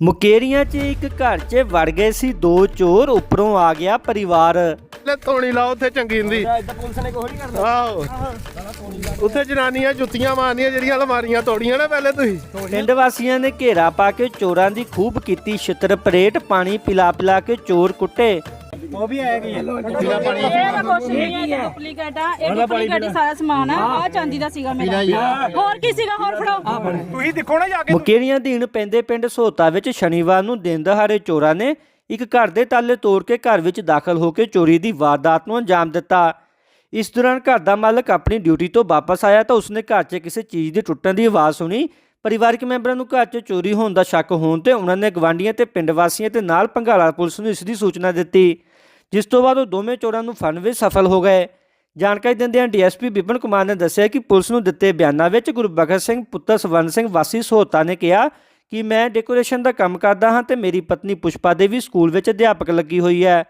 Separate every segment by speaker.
Speaker 1: ਮੁਕੇਰੀਆਂ 'ਚ ਇੱਕ ਘਰ 'ਚ ਵੜ ਗਏ ਸੀ ਦੋ ਚੋਰ ਉੱਪਰੋਂ ਆ ਗਿਆ ਪਰਿਵਾਰ।
Speaker 2: ਲੈ ਥੋਣੀ ਲਾਓ ਉੱਥੇ ਚੰਗੀ ਹੁੰਦੀ।
Speaker 3: ਪੁਲਿਸ ਨੇ ਕੋਈ ਨਹੀਂ ਕਰਨਾ
Speaker 2: ਆਹੋ ਉੱਥੇ ਜਨਾਨੀਆਂ ਜੁੱਤੀਆਂ ਮਾਰਨੀਆਂ ਜਿਹੜੀਆਂ ਅਲਮਾਰੀਆਂ ਤੋੜੀਆਂ ਨਾ ਪਹਿਲੇ ਤੁਸੀਂ।
Speaker 1: ਪਿੰਡ ਵਾਸੀਆਂ ਨੇ ਘੇਰਾ ਪਾ ਕੇ ਚੋਰਾਂ ਦੀ ਖੂਬ ਕੀਤੀ ਛਿੱਤਰ ਪਰੇਡ ਪਾਣੀ ਪਿਲਾ ਪਿਲਾ ਕੇ ਚੋਰ ਕੁੱਟੇ।
Speaker 3: ਉਹ ਵੀ ਆਇਆ ਗਈ
Speaker 4: ਇਹ ਤਾਂ ਕੁਛ ਨਹੀਂ ਹੈ? ਇਹ ਡੁਪਲੀਕੇਟ ਆ ਇਹ ਡੁਪਲੀਕੇਟ ਹੀ ਸਾਰਾ ਸਮਾਨ ਆ ਆ ਚਾਂਦੀ ਦਾ ਸੀਗਾ ਮੇਰਾ। ਹੋਰ ਕੀ ਸੀਗਾ? ਹੋਰ ਫੜਾਓ।
Speaker 3: ਤੁਸੀਂ ਦੇਖੋ ਨਾ ਜਾ ਕੇ।
Speaker 1: ਮੁਕੇਰੀਆਂ ਦੀਨ ਪੈਂਦੇ ਪਿੰਡ ਸੋਤਾ ਵਿੱਚ ਸ਼ਨੀਵਾਰ ਨੂੰ ਦਿਨ ਦਹਾੜੇ ਚੋਰਾਂ ਨੇ ਇੱਕ ਘਰ ਦੇ ਤਾਲੇ ਤੋੜ ਕੇ ਘਰ ਵਿੱਚ ਦਾਖਲ ਹੋ ਕੇ ਚੋਰੀ ਦੀ ਵਾਰਦਾਤ ਨੂੰ ਅੰਜਾਮ ਦਿੱਤਾ। ਇਸ ਦੌਰਾਨ ਘਰ ਦਾ ਮਾਲਕ ਆਪਣੀ ਡਿਊਟੀ ਤੋਂ ਵਾਪਸ ਆਇਆ ਤਾਂ ਉਸਨੇ ਘਰ 'ਚ ਕਿਸੇ ਚੀਜ਼ ਦੇ ਟੁੱਟਣ ਦੀ ਆਵਾਜ਼ ਸੁਣੀ। ਪਰਿਵਾਰਕ ਮੈਂਬਰਾਂ ਨੂੰ ਘਰ 'ਚ ਚੋਰੀ ਹੋਣ ਦਾ ਸ਼ੱਕ ਹੋਣ ਤੇ ਉਹਨਾਂ ਨੇ ਗਵਾਂਢੀਆਂ ਤੇ ਪਿੰਡ ਵਾਸੀਆਂ ਤੇ ਨਾਲ ਭੰਗਾਲਾ ਪੁਲਿਸ ਨੂੰ ਇਸ ਦੀ ਸੂਚਨਾ ਦਿੱਤੀ, ਜਿਸ ਤੋਂ ਬਾਅਦ ਉਹ ਦੋਵੇਂ ਚੋਰਾਂ ਨੂੰ ਫੜਨ ਵਿੱਚ ਸਫਲ ਹੋ ਗਏ। ਜਾਣਕਾਰੀ ਦਿੰਦਿਆਂ ਡੀਐਸਪੀ ਵਿਪਨ ਕੁਮਾਰ ਨੇ ਦੱਸਿਆ ਕਿ ਪੁਲਿਸ ਨੂੰ ਦਿੱਤੇ ਬਿਆਨਾਂ ਵਿੱਚ ਗੁਰਬਖਸ਼ ਸਿੰਘ, ਪੁੱਤਰ ਸਵਰਨ ਸਿੰਘ, ਵਾਸੀ ਸੋਹਤਾ ਨੇ ਕਿਹਾ ਕਿ ਮੈਂ ਡੈਕੋਰੇਸ਼ਨ ਦਾ ਕੰਮ ਕਰਦਾ ਹਾਂ ਤੇ ਮੇਰੀ ਪਤਨੀ ਪੁਸ਼ਪਾ ਦੇਵੀ ਸਕੂਲ ਵਿੱਚ ਅਧਿਆਪਕ ਲੱਗੀ ਹੋਈ ਹੈ।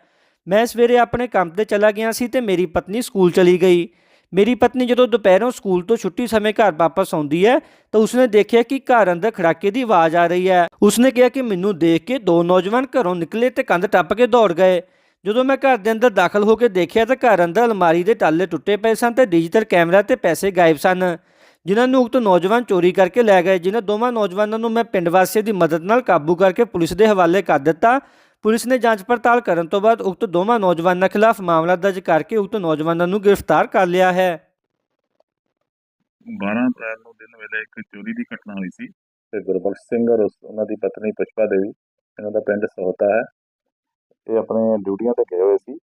Speaker 1: ਮੈਂ ਸਵੇਰੇ ਆਪਣੇ ਕੰਮ ਤੇ ਚਲਾ ਗਿਆ ਸੀ ਤੇ ਮੇਰੀ ਪਤਨੀ ਸਕੂਲ ਚਲੀ ਗਈ। ਮੇਰੀ ਪਤਨੀ ਜਦੋਂ ਦੁਪਹਿਰੋਂ ਸਕੂਲ ਤੋਂ ਛੁੱਟੀ ਸਮੇਂ ਘਰ ਵਾਪਸ ਆਉਂਦੀ ਹੈ, ਤਾਂ ਉਸਨੇ ਦੇਖਿਆ ਕਿ ਘਰ ਅੰਦਰ ਖੜਾਕੇ ਦੀ ਆਵਾਜ਼ ਆ ਰਹੀ ਹੈ। ਉਸਨੇ ਕਿਹਾ ਕਿ ਮੈਨੂੰ ਦੇਖ ਕੇ ਦੋ ਨੌਜਵਾਨ ਘਰੋਂ ਨਿਕਲੇ ਤੇ ਕੰਧ ਟੱਪ ਕੇ ਦੌੜ ਗਏ। ਜਦੋਂ ਮੈਂ ਘਰ ਦੇ ਅੰਦਰ ਦਾਖਲ ਹੋ ਕੇ ਦੇਖਿਆ ਤਾਂ ਘਰ ਅੰਦਰ ਅਲਮਾਰੀ ਦੇ ਤਾਲੇ ਟੁੱਟੇ ਪਏ ਸਨ ਤੇ ਡਿਜੀਟਲ ਕੈਮਰਾ ਤੇ ਪੈਸੇ ਗਾਇਬ ਸਨ, ਜਿਨ੍ਹਾਂ ਨੂੰ ਉਕਤ ਨੌਜਵਾਨ ਚੋਰੀ ਕਰਕੇ ਲੈ ਗਏ। ਜਿਨ੍ਹਾਂ ਦੋਵਾਂ ਨੌਜਵਾਨਾਂ ਨੂੰ ਮੈਂ ਪਿੰਡ ਵਾਸੀਆਂ ਦੀ ਮਦਦ ਨਾਲ ਕਾਬੂ ਕਰਕੇ ਪੁਲਿਸ ਦੇ ਹਵਾਲੇ ਕਰ ਦਿੱਤਾ ਪੁਲਿਸ ਨੇ ਜਾਂਚ ਪੜਤਾਲ ਕਰਨ ਤੋਂ ਬਾਅਦ ਉਕਤ ਦੋਵਾਂ ਨੌਜਵਾਨਾਂ ਖਿਲਾਫ ਮਾਮਲਾ ਦਰਜ ਕਰਕੇ ਉਕਤ ਨੌਜਵਾਨਾਂ ਨੂੰ ਗ੍ਰਿਫਤਾਰ ਕਰ ਲਿਆ ਹੈ।
Speaker 5: 12 ਅਪ੍ਰੈਲ ਨੂੰ ਦਿਨ ਵੇਲੇ ਇੱਕ ਚੋਰੀ ਦੀ ਘਟਨਾ ਹੋਈ ਸੀ। ਤੇ ਗੁਰਬਖਸ਼ ਸਿੰਘ ਔਰ ਉਸ- ਉਹਨਾਂ ਦੀ ਪਤਨੀ ਪੁਸ਼ਪਾ ਦੇਵੀ ਇਹਨਾਂ ਦਾ ਪਿੰਡ ਸਹੋਤਾ ਹੈ। ਇਹ ਆਪਣੇ ਡਿਊਟੀਆਂ ਤੇ ਗਏ ਹੋਏ ਸੀ।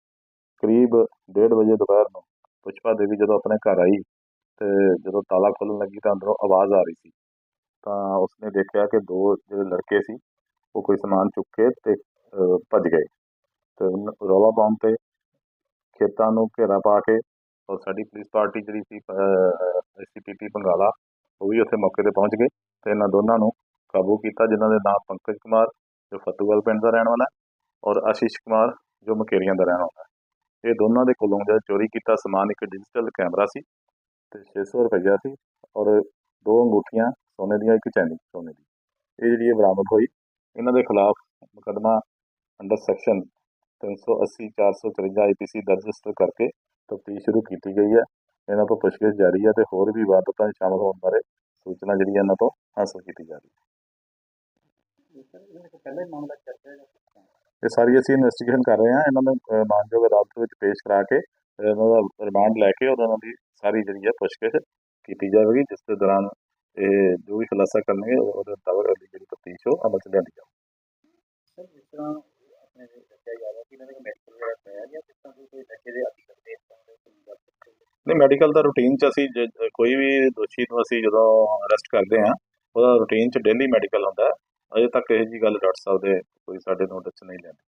Speaker 5: ਕਰੀਬ 1:30 ਵਜੇ ਦੁਪਹਿਰ ਨੂੰ ਪੁਸ਼ਪਾ ਦੇਵੀ ਜਦੋਂ ਆਪਣੇ ਘਰ ਆਈ ਤੇ ਜਦੋਂ ਤਾਲਾ ਖੋਲ੍ਹਣ ਲੱਗੀ ਤਾਂ ਅੰਦਰੋਂ ਆਵਾਜ਼ ਆ ਰਹੀ ਸੀ। ਤਾਂ ਉਸਨੇ ਦੇਖਿਆ ਕਿ ਦੋ ਜਿਹੜੇ ਲੜਕੇ ਸੀ ਉਹ ਕੋਈ ਸਮਾਨ ਚੁੱਕ ਕੇ ਤੇ ਭੱਜ ਗਏ। ਤੇ ਉਨ- ਰੌਲਾ ਪਾਉਣ ਤੇ ਖੇਤਾਂ ਨੂੰ ਘੇਰਾ ਪਾ ਕੇ ਔਰ ਸਾਡੀ ਪੁਲਿਸ ਪਾਰਟੀ ਜਿਹੜੀ ਸੀ ਐਸਸੀਪੀਟੀ ਬੰਗਾਲਾ, ਉਹ ਵੀ ਉੱਥੇ ਮੌਕੇ ਤੇ ਪਹੁੰਚ ਗਏ ਤੇ ਇਹਨਾਂ ਦੋਨਾਂ ਨੂੰ ਕਾਬੂ ਕੀਤਾ, ਜਿਨ੍ਹਾਂ ਦੇ ਨਾਮ ਪੰਕਜ ਕੁਮਾਰ, ਜੋ ਫਤੂਵਾਲ ਪਿੰਡ ਦਾ ਰਹਿਣ ਵਾਲਾ ਔਰ ਆਸ਼ੀਸ਼ ਕੁਮਾਰ, ਜੋ ਮਕੇਰੀਆਂ ਦਾ ਰਹਿਣ ਵਾਲਾ ਇਹ ਦੋਨਾਂ ਦੇ ਕੋਲੋਂ ਜਿਹੜਾ ਚੋਰੀ ਕੀਤਾ ਸਮਾਨ, ਇੱਕ ਡਿਜੀਟਲ ਕੈਮਰਾ ਸੀ ਤੇ 600 ਰੁਪਈਆ ਸੀ ਔਰ ਦੋ ਅੰਗੂਠੀਆਂ, ਸੋਨੇ ਦੀਆਂ, ਇੱਕ ਚੈਨੀ ਸੋਨੇ ਦੀ। ਇਹ ਜਿਹੜੀ ਇਹ ਬਰਾਮਦ ਹੋਈ, ਇਹਨਾਂ ਦੇ ਖਿਲਾਫ ਮੁਕੱਦਮਾ ਅੰਡਰ ਸੈਕਸ਼ਨ 380 454 ਆਈਪੀਸੀ ਦਰਜ ਰਜਿਸਟਰ ਕਰਕੇ ਤਫਤੀਸ਼ ਸ਼ੁਰੂ ਕੀਤੀ ਗਈ ਹੈ। ਇਹਨਾਂ ਤੋਂ ਪੁੱਛਗਿੱਛ ਜਾਰੀ ਹੈ ਤੇ ਹੋਰ ਵੀ ਵਾਰਦਾਤਾਂ ਸ਼ਾਮਲ ਹੋਣ ਬਾਰੇ ਸੂਚਨਾ ਜਿਹੜੀ ਇਹਨਾਂ ਤੋਂ ਹਾਸਲ ਕੀਤੀ ਜਾ ਰਹੀ ਹੈ। ਇਹ ਸਾਰੀ ਅਸੀਂ ਇਨਵੈਸਟੀਗੇਸ਼ਨ ਕਰ ਰਹੇ ਹਾਂ। ਇਹਨਾਂ ਨੂੰ ਮਾਨਯੋਗ ਅਦਾਲਤ ਵਿੱਚ ਪੇਸ਼ ਕਰਾ ਕੇ, ਇਹਨਾਂ ਦਾ ਰਿਮਾਂਡ ਲੈ ਕੇ ਔਰ ਉਹਨਾਂ ਦੀ ਸਾਰੀ ਜਿਹੜੀ ਹੈ ਪੁੱਛਗਿੱਛ ਕੀਤੀ ਜਾਵੇਗੀ, ਜਿਸ ਦੇ ਦੌਰਾਨ ਇਹ ਜੋ ਵੀ ਖੁਲਾਸਾ ਕਰਨਗੇ ਉਹਦੇ ਮੁਤਾਬਕ ਅਗਲੀ ਜਿਹੜੀ ਤਫਤੀਸ਼ ਉਹ ਅਮਲ 'ਚ ਲਿਆਂਦੀ ਜਾਵੇਗੀ ਨਹੀਂ ਮੈਡੀਕਲ ਦਾ ਰੂਟੀਨ ਚ ਅਸੀਂ ਜੇ- ਕੋਈ ਵੀ ਦੋਸ਼ੀ ਨੂੰ ਅਸੀਂ ਜਦੋਂ ਅਰੈਸਟ ਕਰਦੇ ਹਾਂ, ਉਹਦਾ ਰੂਟੀਨ ਚ ਡੇਲੀ ਮੈਡੀਕਲ ਹੁੰਦਾ। ਹੈ ਅਜੇ ਤੱਕ ਇਹੋ ਜੀ ਗੱਲ ਡਾਕਟਰ ਸਾਹਿਬ ਦੇ ਕੋਈ ਸਾਡੇ ਨੋਟਿਸ 'ਚ ਨਹੀਂ ਲੈਂਦੇ।